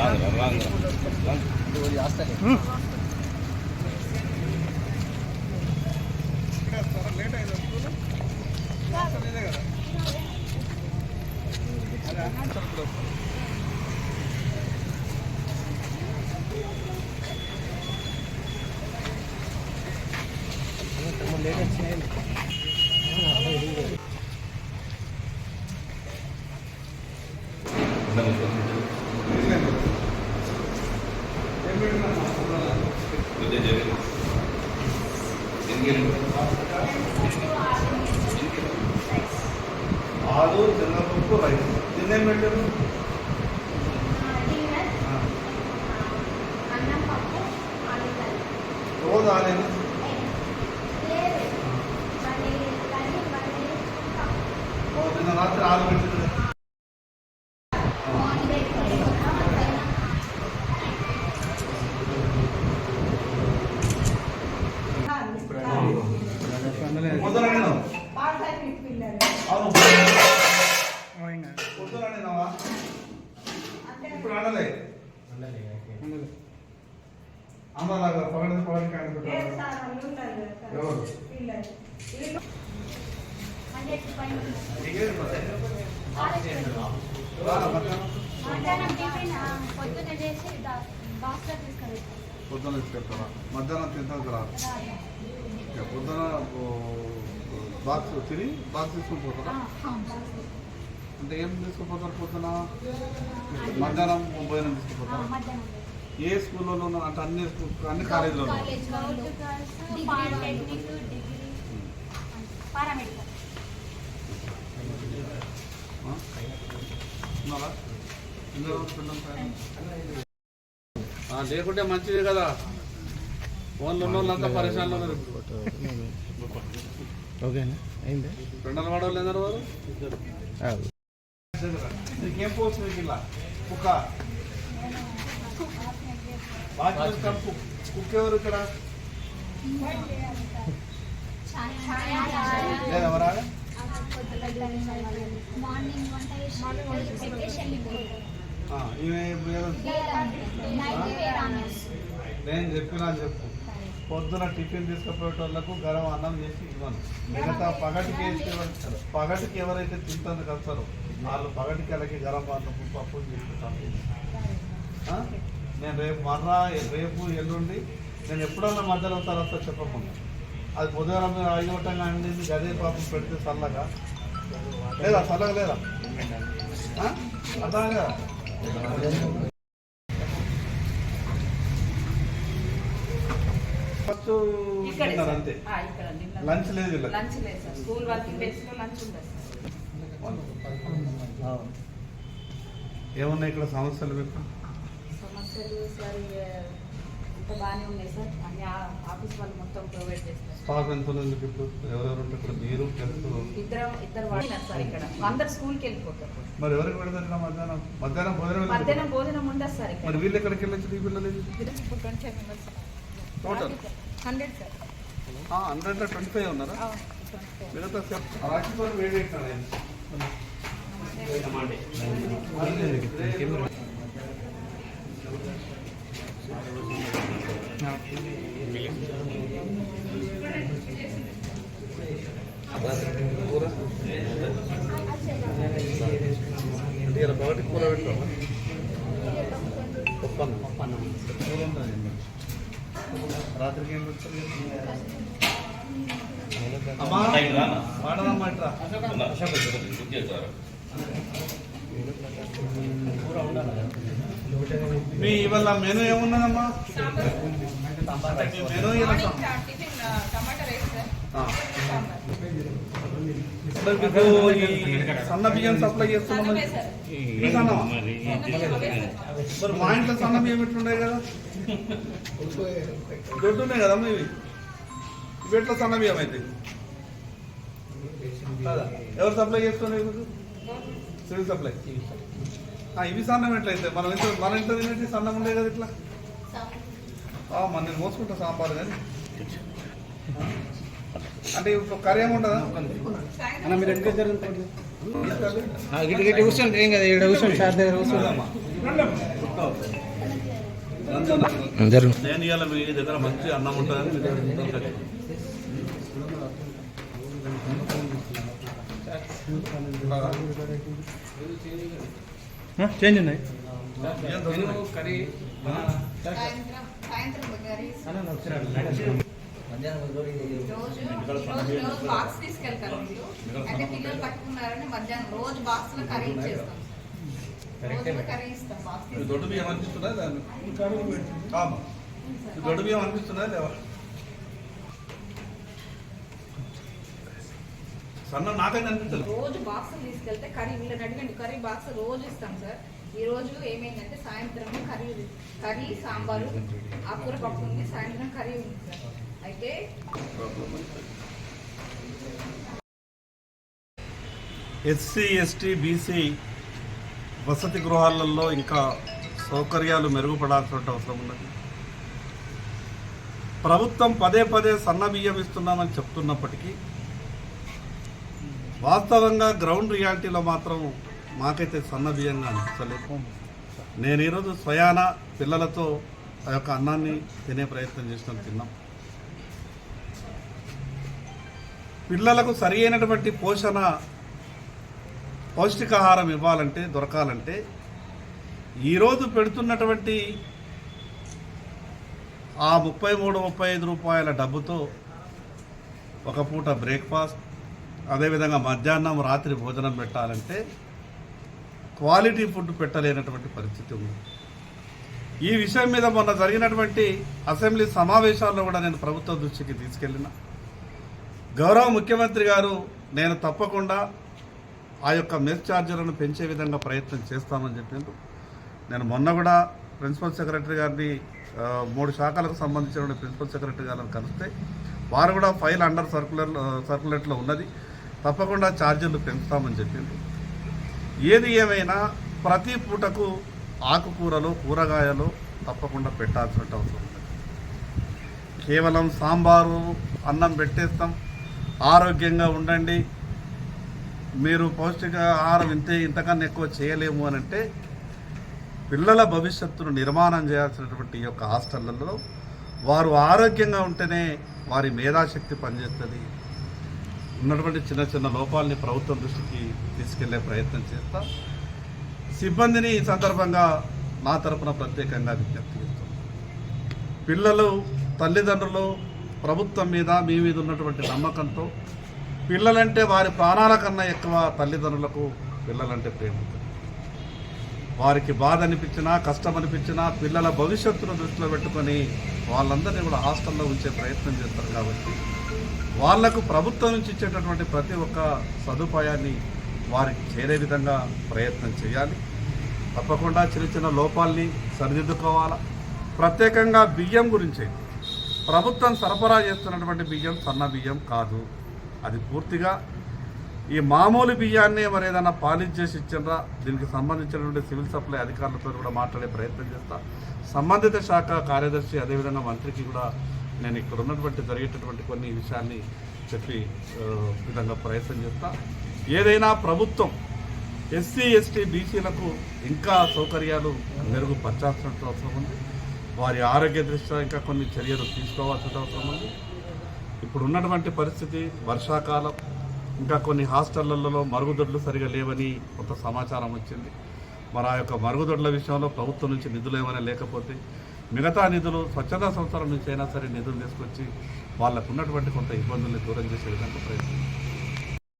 வாங்க வாங்க ఆలు శనగపప్పు రైస్ దీన్నేం పెట్టారు అన్నం పప్పు ఆలుగడ్డ రోజు ఆలేను లేదు పన్నీర్ కానీ పన్నీర్ పప్పు నిన్న రాత్రి ఆలు పెట్టింది పొద్దున తీసుకెళ్తారా? మధ్యాహ్నం తింటాను రా ఓకే, పొద్దున బాక్స్ తిని బాక్స్ తీసుకుని పోతారా? అంటే ఏం తీసుకుపోతారు పొద్దున? మధ్యాహ్నం భోజనం తీసుకుపోతారా? ఏ స్కూల్లో అంటే అన్ని అన్ని కాలేజీలో పారామెడికల్ ఆ? లేకుంటే మంచిది కదా. ఫోన్లో ఉన్న వాళ్ళంతా పరిశ్రమలో ఉన్నారు. ఓకేనా? అయిందా? రెండల వాడవాళ్ళు ఎందరు వారు? నీకేం మీకు ఇలా కుక్క. వాచ్మెన్ కమ్ కుక్ కుక్ ఎవరు ఇక్కడ? లేదా ఎవరా? మార్నింగ్ వంట చేసి పెట్టేసి నేను చెప్పినా చెప్పు. పొద్దున టిఫిన్ తీసుకుపోయేటోళ్ళకు గరం అన్నం చేసి ఇవ్వను. మిగతా పగటికి వేస్తే పగటికి ఎవరైతే తింటాను కలుస్తారో. వాళ్ళు పగటికి అలాగే గరం అన్నం పప్పు తీసుకుంటాను నేను రేపు మర్రా రేపు ఎల్లుండి నేను ఎప్పుడన్నా మధ్యలో తర్వాత చెప్పకుండా అది పొద్దున మీరు ఐదు గంటగా అండింది గదే పాపం పెడితే చల్లగా. లేదా చల్లగా లేదా? అర్థం కదా ఫస్ట్ తిన్నారు. అంతే. లంచ్ లేదు లంచ్ లేదు సార్. స్కూల్ వర్కింగ్ డేస్లో లంచ్ ఉండదు సార్? ఏమున్నాయి ఇక్కడ సమస్యలు మీకు? సమస్యలు సార్ అంత బాగానే ఉన్నాయి సార్. అన్ని ఆఫీస్ వాళ్ళు మొత్తం ప్రొవైడ్ చేస్తారు స్టాఫ్ ఎంత ఉంది మీకు ఇప్పుడు? ఎవరెవరు ఉంటారు ఇక్కడ మీరు టెన్త్ ఇద్దరు ఇద్దరు వాడినారు సార్ ఇక్కడ. అందరు స్కూల్కి వెళ్ళిపోతారు. మరి ఎవరికి పెడతారు ఇక్కడ మధ్యాహ్నం? మధ్యాహ్నం భోజనం? మధ్యాహ్నం భోజనం ఉండదు సార్ మరి ఇక్కడ వీళ్ళు ఎక్కడికి వెళ్ళొచ్చు ఈ పిల్లలు? Total hundred sir. Hundred twenty five ఉన్నారా? మిగతా వేడి ఆయన. కూర అంటే ఇలా బాగా కూర పెట్టావా పప్పన్న పప్పన్న కూర ఉంటుంది రాత్రికి ఏం పెడతారు అమ్మా వాడదమ్మా ఇట్రా మీ ఇవాళ మెనూ ఏమున్నదమ్మా మీ మెనూ ఇలా మీకు ఈ సన్న బియ్యం సప్లై చేస్తున్నాం ఈ సన్నమా? మరి మా ఇంట్లో సన్న బియ్యం ఎట్లుండే కదా? దొడ్డు ఉన్నాయి కదమ్మా ఇవి? ఇవి ఎట్లా సన్న బియ్యం అయితే? కాదా? ఎవరు సప్లై చేస్తున్నారు మీకు సివిల్ సప్లై ఆ, ఇవి సన్నం ఎట్లయితే? మనం ఇంట్లో మన ఇంట్లో తినేటి సన్నం ఉండే కదా ఇట్లా? నేను మోసుకుంటా సాంబార్ కానీ అంటే ఇప్పుడు కర్రీ ఏముంటుందా అన్న మీరు ఎక్కడ జరుగుతుంది. గిట్టి గిట్టి కూర్చోండి ఏం కదా ఇక్కడ కూర్చోండి సార్ దగ్గర కూర్చోండి. జరుగు నేను ఇవాళ మీ దగ్గర మంచి అన్నం ఉంటుందని మీ దగ్గర. చేంజ్ ఉన్నాయి దొరుకుతుంది? సాయంత్రం రోజు రోజు రోజు బాక్స్ తీసుకెళ్తారు మీరు అంటే పిల్లలు పట్టుకున్నారని మధ్యాహ్నం రోజు బాక్స్లో కర్రీ దొడ్డు బియ్యం దొడ్డు బియ్యం లేవా సన్న అనిపించదు రోజు బాక్స్ తీసుకెళ్తే కర్రీ వీళ్ళని అడిగండి. కర్రీ బాక్స్ రోజు ఇస్తాం సార్. ఈ రోజు ఏమైందంటే సాయంత్రం కర్రీ కర్రీ సాంబారు ఆకుకూర పప్పు ఉంది. సాయంత్రం కర్రీ ఉంది సార్. అయితే ఎస్సీ ఎస్టీ బీసీ వసతి గృహాలలో ఇంకా సౌకర్యాలు మెరుగుపడాల్సిన అవసరం ఉన్నది. ప్రభుత్వం పదే పదే సన్న బియ్యం ఇస్తున్నామని చెప్తున్నప్పటికీ వాస్తవంగా గ్రౌండ్ రియాలిటీలో మాత్రం మాకైతే సన్న బియ్యంగా అనిపించలేదు. నేను ఈరోజు స్వయాన పిల్లలతో ఆ యొక్క అన్నాన్ని తినే ప్రయత్నం చేసినాం తిన్నాం. పిల్లలకు సరి అయినటువంటి పోషణ పౌష్టికాహారం ఇవ్వాలంటే దొరకాలంటే ఈరోజు పెడుతున్నటువంటి ఆ ముప్పై మూడు ముప్పై ఐదు రూపాయల డబ్బుతో ఒక పూట బ్రేక్ఫాస్ట్ అదేవిధంగా మధ్యాహ్నం రాత్రి భోజనం పెట్టాలంటే క్వాలిటీ ఫుడ్ పెట్టలేనటువంటి పరిస్థితి ఉంది. ఈ విషయం మీద మొన్న జరిగినటువంటి అసెంబ్లీ సమావేశాల్లో కూడా నేను ప్రభుత్వ దృష్టికి తీసుకెళ్ళిన గౌరవ ముఖ్యమంత్రి గారు నేను తప్పకుండా ఆ యొక్క మెస్ ఛార్జీలను పెంచే విధంగా ప్రయత్నం చేస్తామని చెప్పిండ్రు నేను మొన్న కూడా ప్రిన్సిపల్ సెక్రటరీ గారిని మూడు శాఖలకు సంబంధించిన ప్రిన్సిపల్ సెక్రటరీ గారిని కలిస్తే వారు కూడా ఫైల్ అండర్ సర్కులర్ సర్కులేట్లో ఉన్నది. తప్పకుండా ఛార్జీలు పెంచుతామని చెప్పిండ్రు ఏది ఏమైనా ప్రతి పూటకు ఆకుకూరలు కూరగాయలు తప్పకుండా పెట్టాల్సిన అవసరం ఉంది. కేవలం సాంబారు అన్నం పెట్టేస్తాం. ఆరోగ్యంగా ఉండండి. మీరు పౌష్టిక ఆహారం ఇంతే ఇంతకన్నా ఎక్కువ చేయలేము అని అంటే పిల్లల భవిష్యత్తును నిర్మాణం చేయాల్సినటువంటి ఈ యొక్క హాస్టళ్ళలో వారు ఆరోగ్యంగా ఉంటేనే వారి మేధాశక్తి పనిచేస్తుంది. ఉన్నటువంటి చిన్న చిన్న లోపాలని ప్రభుత్వం దృష్టికి తీసుకెళ్ళే ప్రయత్నం చేస్తా. సిబ్బందిని ఈ సందర్భంగా నా తరపున ప్రత్యేకంగా విజ్ఞప్తి చేస్తున్నాను పిల్లలు తల్లిదండ్రులు ప్రభుత్వం మీద మీ మీద ఉన్నటువంటి నమ్మకంతో పిల్లలంటే వారి ప్రాణాల కన్నా ఎక్కువ తల్లిదండ్రులకు పిల్లలంటే ప్రేమ. వారికి బాధ అనిపించినా కష్టం అనిపించినా పిల్లల భవిష్యత్తును దృష్టిలో పెట్టుకొని వాళ్ళందరినీ కూడా హాస్టల్లో ఉంచే ప్రయత్నం చేస్తారు కాబట్టి వాళ్ళకు ప్రభుత్వం నుంచి ఇచ్చేటటువంటి ప్రతి ఒక్క సదుపాయాన్ని వారికి చేరే విధంగా ప్రయత్నం చేయాలి. తప్పకుండా చిన్న చిన్న లోపాల్ని సరిదిద్దుకోవాలా. ప్రత్యేకంగా బియ్యం గురించి. ప్రభుత్వం సరఫరా చేస్తున్నటువంటి బియ్యం సన్న బియ్యం కాదు. అది పూర్తిగా ఈ మామూలు బియ్యాన్ని మరి ఏదైనా పాలిష్ చేసి ఇచ్చిండ్రా? దీనికి సంబంధించినటువంటి సివిల్ సప్లై అధికారులతో కూడా మాట్లాడే ప్రయత్నం చేస్తా. సంబంధిత శాఖ కార్యదర్శి అదేవిధంగా మంత్రికి కూడా నేను ఇక్కడ ఉన్నటువంటి జరిగేటటువంటి కొన్ని విషయాన్ని చెప్పి విధంగా ప్రయత్నం చేస్తా. ఏదైనా ప్రభుత్వం ఎస్సీ ఎస్టీ బీసీలకు ఇంకా సౌకర్యాలు మెరుగుపరచాల్సిన అవసరం ఉంది. వారి ఆరోగ్య దృష్ట్యా ఇంకా కొన్ని చర్యలు తీసుకోవాల్సిన అవసరం ఉంది. ఇప్పుడు ఉన్నటువంటి పరిస్థితి వర్షాకాలం ఇంకా కొన్ని హాస్టళ్ళలో మరుగుదొడ్లు సరిగా లేవని కొంత సమాచారం వచ్చింది. మరి ఆ యొక్క మరుగుదొడ్ల విషయంలో ప్రభుత్వం నుంచి నిధులు ఏమైనా లేకపోతే మిగతా నిధులు స్వచ్ఛతా సంస్థల నుంచి అయినా సరే నిధులు తీసుకొచ్చి వాళ్ళకు ఉన్నటువంటి కొంత ఇబ్బందుల్ని దూరం చేసే విధంగా ప్రయత్నం